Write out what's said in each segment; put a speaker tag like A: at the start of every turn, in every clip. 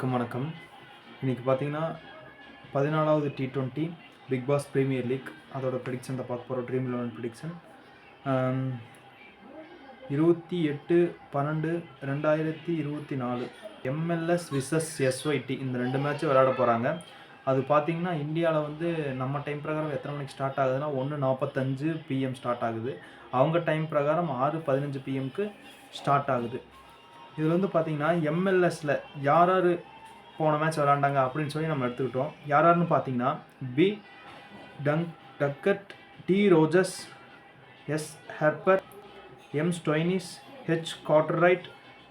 A: அனைவருக்கும் வணக்கம். இன்றைக்கி பார்த்தீங்கன்னா பதினாலாவது T twenty big bash premier league அதோட ப்ரிடிக்ஷன் தான் பார்க்க போகிறோம் ட்ரீம் லெவன் ப்ரிடிக்ஷன் இருபத்தி எட்டு பன்னெண்டு ரெண்டாயிரத்தி இருபத்தி நாலு எம்எல்எஸ் விசஸ் எஸ்ஒய்டி இந்த ரெண்டு மேட்ச்சும் விளையாட போகிறாங்க அது பார்த்தீங்கன்னா இந்தியாவில் வந்து நம்ம டைம் பிரகாரம் எத்தனை மணிக்கு ஸ்டார்ட் ஆகுதுன்னா ஒன்று நாற்பத்தஞ்சு பிஎம் ஸ்டார்ட் ஆகுது. அவங்க டைம் பிரகாரம் ஆறு பதினஞ்சு பிஎம்க்கு ஸ்டார்ட் ஆகுது. இதில் வந்து பார்த்திங்கன்னா எம்எல்எஸில் யார் யார் போன மேட்ச் விளாண்டாங்க அப்படின்னு சொல்லி நம்ம எடுத்துக்கிட்டோம். யார் யாருன்னு பார்த்தீங்கன்னா B tongue Duckett T Rogers S Harper M Stoinis H Cartwright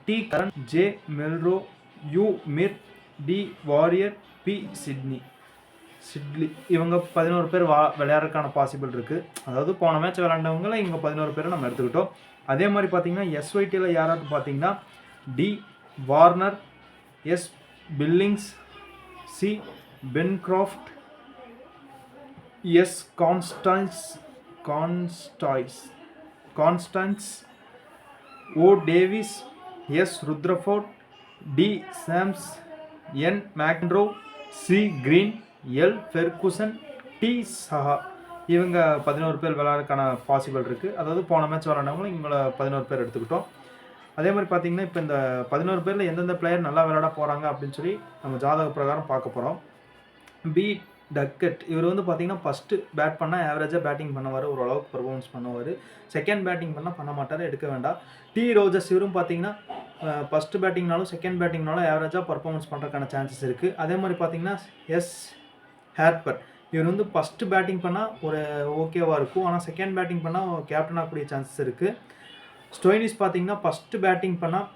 A: T Curran J Merlo U Mir T Warrior B Sidney Siddle இவங்க பதினோரு பேர் வா விளையாடுறதுக்கான பாசிபிள் இருக்குது அதாவது போன மேட்ச் விளாண்டவங்கள இவங்க பதினோரு பேரை நம்ம எடுத்துக்கிட்டோம். அதே மாதிரி பார்த்தீங்கன்னா எஸ்ஒய்டியில் யாராவது பார்த்தீங்கன்னா D Warner S Billings C Bancroft S Konstas Konstas Konstas O Davies S Rutherford D Sams N Macro C Green L Ferguson T Sangha இவங்க பதினோரு பேர் விளையாடுறதுக்கான பாசிபிள் இருக்குது அதாவது போன மேட்ச் விளாண்டவங்களும் இவங்கள பதினோரு பேர் எடுத்துக்கிட்டோம். அதே மாதிரி பார்த்தீங்கன்னா இப்போ இந்த பதினோரு பேரில் எந்தெந்த பிளேயர் நல்லா விளையாட போகிறாங்க அப்படின்னு சொல்லி நம்ம ஜாதக பிரகாரம் பார்க்க போகிறோம் பி டக்கட் இவர் வந்து பார்த்தீங்கன்னா ஃபஸ்ட்டு பேட் பண்ணால் ஆவரேஜாக பேட்டிங் பண்ணுவார். ஓரளவுக்கு பர்ஃபார்மன்ஸ் பண்ணுவார். செகண்ட் பேட்டிங் பண்ணால் பண்ண மாட்டார் எடுக்க வேண்டாம். டி ரோஜஸ் இவரும் பார்த்தீங்கன்னா ஃபஸ்ட்டு பேட்டிங்னாலும் செகண்ட் பேட்டிங்னாலும் ஆவரேஜாக பர்ஃபார்மன்ஸ் பண்ணுறதுக்கான சான்சஸ் இருக்குது அதே மாதிரி பார்த்தீங்கன்னா எஸ் ஹேர்பர் இவர் வந்து ஃபஸ்ட்டு பேட்டிங் பண்ணால் ஒரு ஓகேவாக இருக்கும். ஆனால் செகண்ட் பேட்டிங் பண்ணால் கேப்டன் ஆகக்கூடிய சான்சஸ் இருக்குது ஸ்டோயினிஸ் பார்த்தீங்கன்னா ஃபஸ்ட்டு பேட்டிங் பண்ணால்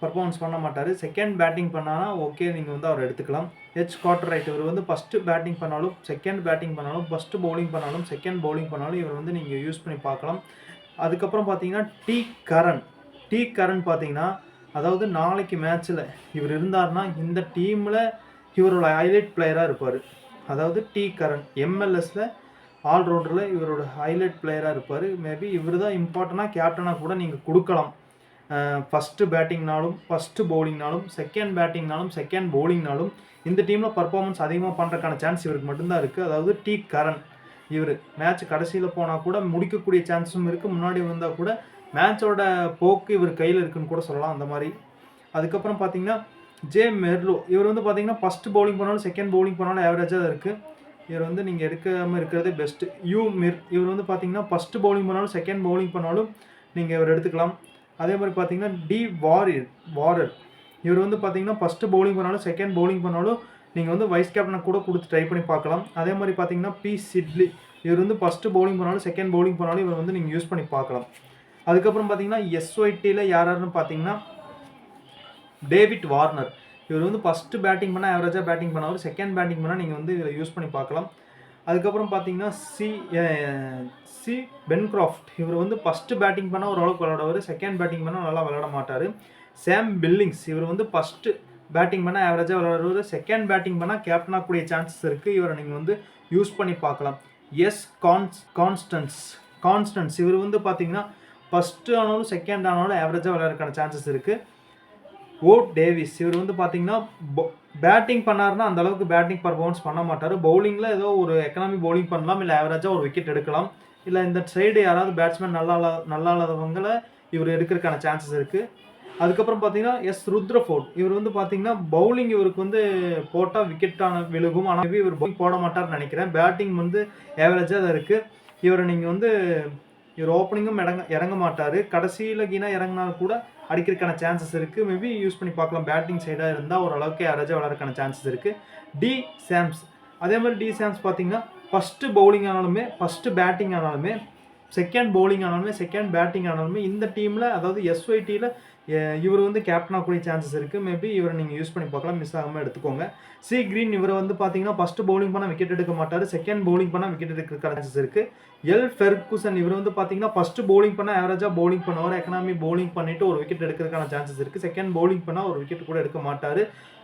A: பர்ஃபார்மன்ஸ் பண்ண மாட்டார். செகண்ட் பேட்டிங் பண்ணானா ஓகே நீங்கள் வந்து அவர் எடுத்துக்கலாம். ஹெச் குவார்டர் ரைட் இவர் வந்து ஃபஸ்ட்டு பேட்டிங் பண்ணாலும் செகண்ட் பேட்டிங் பண்ணாலும் ஃபஸ்ட்டு பவுலிங் பண்ணாலும் செகண்ட் பவுலிங் பண்ணாலும் இவர் வந்து நீங்கள் யூஸ் பண்ணி பார்க்கலாம். அதுக்கப்புறம் பார்த்தீங்கன்னா டி கரண். டி கரண் பார்த்தீங்கன்னா அதாவது நாளைக்கு மேட்ச்சில் இவர் இருந்தார்னா இந்த டீமில் இவரோட ஹைலைட் பிளேயராக இருப்பார். அதாவது டி கரண். எம்எல்எஸில் ஆல்ரவுண்டரில் இவரோட ஹைலைட் பிளேயராக இருப்பார். மேபி இவர் தான் இம்பார்ட்டண்ட்டாக கேப்டனாக கூட நீங்கள் கொடுக்கலாம். ஃபஸ்ட்டு பேட்டிங்னாலும் ஃபஸ்ட்டு பவுலிங்னாலும் செகண்ட் பேட்டிங்னாலும் செகண்ட் பவுலிங்னாலும் இந்த டீமில் பர்ஃபார்மன்ஸ் அதிகமாக பண்ணுறதுக்கான சான்ஸ் இவருக்கு மட்டும்தான் இருக்குது அதாவது டி கரண் இவர் மேட்ச் கடைசியில் போனால் கூட முடிக்கக்கூடிய சான்ஸும் இருக்குது முன்னாடி வந்தால் கூட மேட்சோட போக்கு இவர் கையில் இருக்குன்னு கூட சொல்லலாம் அந்த மாதிரி. அதுக்கப்புறம் பார்த்தீங்கன்னா ஜே மெர்லோ இவர் வந்து பார்த்தீங்கன்னா ஃபஸ்ட்டு பவுலிங் பண்ணாலும் செகண்ட் பவுலிங் பண்ணாலும் ஆவரேஜாக தான் இருக்குது இவர் வந்து நீங்கள் எடுக்காமல் இருக்கிறது பெஸ்ட்டு யூ மிர் இவர் வந்து பார்த்தீங்கன்னா ஃபஸ்ட்டு பவுலிங் பண்ணாலும் செகண்ட் பவுலிங் பண்ணாலும் நீங்கள் இவர் எடுத்துக்கலாம். அதே மாதிரி பார்த்தீங்கன்னா டி வாரியர் வாரர் இவர் வந்து பார்த்தீங்கன்னா ஃபஸ்ட்டு பவுலிங் பண்ணாலும் செகண்ட் பவுலிங் பண்ணாலும் நீங்கள் வந்து வைஸ் கேப்டனை கூட கொடுத்து ட்ரை பண்ணி பார்க்கலாம். அதே மாதிரி பார்த்தீங்கன்னா பி சிட்லி இவர் வந்து ஃபஸ்ட்டு பவுலிங் பண்ணாலும் செகண்ட் பவுலிங் பண்ணாலும் இவர் வந்து நீங்கள் யூஸ் பண்ணி பார்க்கலாம். அதுக்கப்புறம் பார்த்தீங்கன்னா எஸ்ஒய்டியில் யார் யாருன்னு பார்த்தீங்கன்னா டேவிட் வார்னர் இவர் வந்து ஃபஸ்ட்டு பேட்டிங் பண்ணால் ஆவரேஜாக பேட்டிங் பண்ணவர். செகண்ட் பேட்டிங் பண்ணால் நீங்கள் வந்து இதில் யூஸ் பண்ணி பார்க்கலாம். அதுக்கப்புறம் பார்த்தீங்கன்னா சி சி பென்கிராஃப்ட் இவர் வந்து ஃபஸ்ட்டு பேட்டிங் பண்ணால் ஓரளவுக்கு விளாடுவார் செகண்ட் பேட்டிங் பண்ணால் நல்லா விளையாட மாட்டார். சாம் பில்லிங்ஸ் இவர் வந்து ஃபஸ்ட்டு பேட்டிங் பண்ணால் ஆவரேஜாக விளாடுவார் செகண்ட் பேட்டிங் பண்ணால் கேப்டன் ஆகக்கூடிய சான்சஸ் இருக்குது இவரை நீங்கள் வந்து யூஸ் பண்ணி பார்க்கலாம். எஸ் கான்ஸ் கான்ஸ்டன்ஸ் கான்ஸ்டன்ஸ் இவர் வந்து பார்த்தீங்கன்னா ஃபஸ்ட்டு ஆனாலும் செகண்ட் ஆனாலும் ஆவரேஜாக விளையாடுறதுக்கான சான்சஸ் இருக்குது ஓட் டேவிஸ். இவர் வந்து பார்த்தீங்கன்னா பேட்டிங் பண்ணாருன்னா அந்த அளவுக்கு பேட்டிங் பர்ஃபார்மன்ஸ் பண்ண மாட்டார். பவுலிங்கில் ஏதோ ஒரு எக்கனாமி பவுலிங் பண்ணலாம் இல்லை ஆவரேஜாக ஒரு விக்கெட் எடுக்கலாம். இல்லை இந்த சைடு யாராவது பேட்ஸ்மேன் நல்லா நல்லா இல்லாதவங்களை இவர் எடுக்கிறதுக்கான சான்சஸ் இருக்குது அதுக்கப்புறம் பார்த்தீங்கன்னா எஸ் ருத்ரஃபோர்ட். இவர் வந்து பார்த்தீங்கன்னா பவுலிங் இவருக்கு வந்து போட்டால் விக்கெட்டான விழுகும். ஆனால் இவர் பவுலிங் போட மாட்டார்னு நினைக்கிறேன். பேட்டிங் வந்து ஏவரேஜாக தான் இருக்குது இவரை நீங்கள் வந்து இவர் ஓப்பனிங்கும் இறங்க இறங்க மாட்டார். கடைசியில் கீனா இறங்கினாலும் கூட அடிக்கிறதுக்கான சான்சஸ் இருக்குது மேபி யூஸ் பண்ணி பார்க்கலாம். பேட்டிங் சைடாக இருந்தால் ஓரளவுக்கு யாராச்சும் விளாட்றதுக்கான சான்சஸ் இருக்குது டி சாம்ஸ் அதே மாதிரி டி சாம்ஸ் பார்த்தீங்கன்னா ஃபஸ்ட்டு பவுலிங் ஆனாலுமே ஃபஸ்ட்டு பேட்டிங் ஆனாலுமே செகண்ட் பவுலிங் ஆனாலுமே செகண்ட் பேட்டிங் ஆனாலுமே இந்த டீமில் அதாவது எஸ்ஒய்டியில் இவர் வந்து கேப்டன் ஆகக்கூடிய சான்சஸ் இருக்குது மேபி இவரை நீங்கள் யூஸ் பண்ணி பார்க்கலாம். மிஸ் ஆகாமல் எடுத்துக்கோங்க. சி கிரீன் இவரை வந்து பார்த்தீங்கன்னா ஃபஸ்ட்டு பவுலிங் பண்ணால் விக்கெட் எடுக்க மாட்டார். செகண்ட் பவுலிங் பண்ணால் விக்கெட் எடுக்கிற சான்சஸ் இருக்குது எல் ஃபெர்குசன் இவர் வந்து பார்த்தீங்கன்னா ஃபஸ்ட்டு பவுலிங் பண்ணால் ஆவரேஜாக பவுலிங் பண்ணுவார். எக்கனாமி பவுலிங் பண்ணிவிட்டு ஒரு விக்கெட் எடுக்கிறதுக்கான சான்சஸ் இருக்குது செகண்ட் பவுலிங் பண்ணால் ஒரு விக்கெட் கூட எடுக்க மாட்டார்.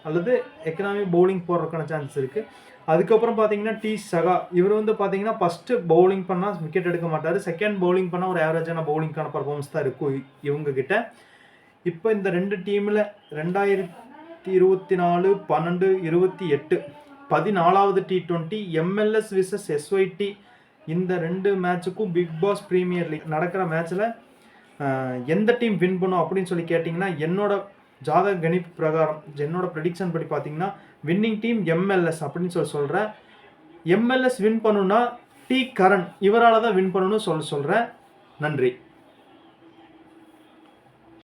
A: அல்லது எக்கனாமி பவுலிங் போடுறதுக்கான சான்சஸ் இருக்குது அதுக்கப்புறம் பார்த்தீங்கன்னா டி சகா. இவர் வந்து பார்த்தீங்கன்னா ஃபஸ்ட்டு பவுலிங் பண்ணால் விக்கெட் எடுக்க மாட்டார். செகண்ட் பவுலிங் பண்ணால் ஒரு ஆவரேஜான பவுலிங்கான பர்ஃபார்மன்ஸ் தான் இருக்கும் இவங்கக்கிட்ட இப்போ இந்த ரெண்டு டீமில் ரெண்டாயிரத்தி இருபத்தி நாலு பன்னெண்டு இருபத்தி எட்டு பதினாலாவது T twenty MLS versus SYD இந்த ரெண்டு மேட்சுக்கும் பிக் பாஸ் ப்ரீமியர் லீக் நடக்கிற மேட்ச்சில் எந்த டீம் வின் பண்ணும் அப்படின்னு சொல்லி கேட்டிங்கன்னா என்னோட ஜாதக கணிப்பு பிரகாரம் என்னோட ப்ரெடிக்ஷன் படி பார்த்தீங்கன்னா வின்னிங் டீம் எம்எல்எஸ் அப்படின்னு சொல்லி சொல்கிறேன் எம்எல்எஸ் வின் பண்ணுன்னா டி கரண் இவரால் தான் வின் பண்ணணும்னு சொல்ல சொல்கிறேன் நன்றி.